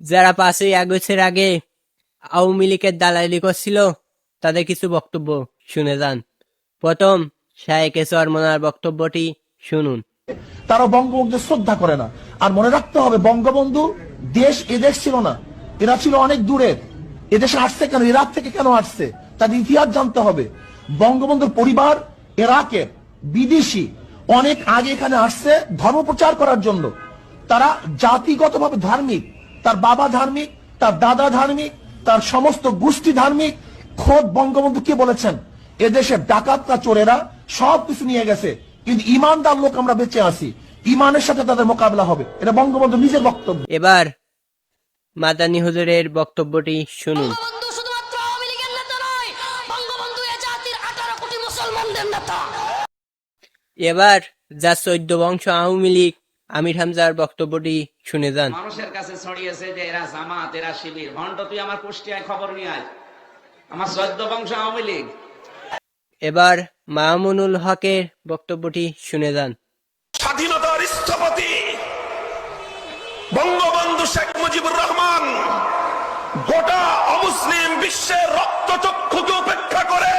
যারা পাঁচই আগস্টের আগে আওয়ামী লীগের দালালি করছিল, তাদের কিছু বক্তব্য শুনে যান। প্রথম, শায়েক চরমনার বক্তব্যটি শুনুন। তারা বঙ্গবন্ধুকে শ্রদ্ধা করে না। আর মনে রাখতে হবে, বঙ্গবন্ধু দেশ এদেশ ছিল না। এরা ছিল অনেক দূরের এদেশে আসছে কেন? ইরাক থেকে কেন আসছে? তার ইতিহাস জানতে হবে। বঙ্গবন্ধুর পরিবার ইরাকের বিদেশি, অনেক আগে এখানে আসছে ধর্ম প্রচার করার জন্য। তারা জাতিগতভাবে ধার্মিক তার বাবা ধার্মিক তার দাদা ধার্মিক তার সমস্ত গোষ্ঠী ধার্মিক খোদ বঙ্গবন্ধু কি বলেছেন? এদেশের ডাকাতরা চোরেরা সব কিছু নিয়ে গেছে কিন্তু ইমানদার লোক আমরা বেঁচে আছি। ইমানের সাথে তাদের মোকাবিলা হবে। এটা বঙ্গবন্ধু নিজের বক্তব্য। এবার মাদানী হুজুরের বক্তব্যটি শুনুন। বঙ্গবন্ধু শুধুমাত্র আওয়ামী লীগের নেতা নয় বঙ্গবন্ধু এ জাতির আঠারো কোটি মুসলমানদের নেতা। এবার যা চৈদ্দ বংশ আওয়ামী লীগ আমির হামজার বক্তব্যটি শুনে যান। মানুষের কাছে ছড়িয়েছে যে এরা জামাত এরা শিবির। ভণ্ড তুই আমার কুষ্টিয়ায় খবর নিয়ে আয়। আমার চোদ্দ বংশ আওয়ামী লীগ। এবার মামুনুল হকের বক্তব্যটি শুনে যান। স্বাধীনতার স্থপতি বঙ্গবন্ধু শেখ মুজিবুর রহমান গোটা অমুসলিম বিশ্বের রক্তচক্ষুকে উপেক্ষা করে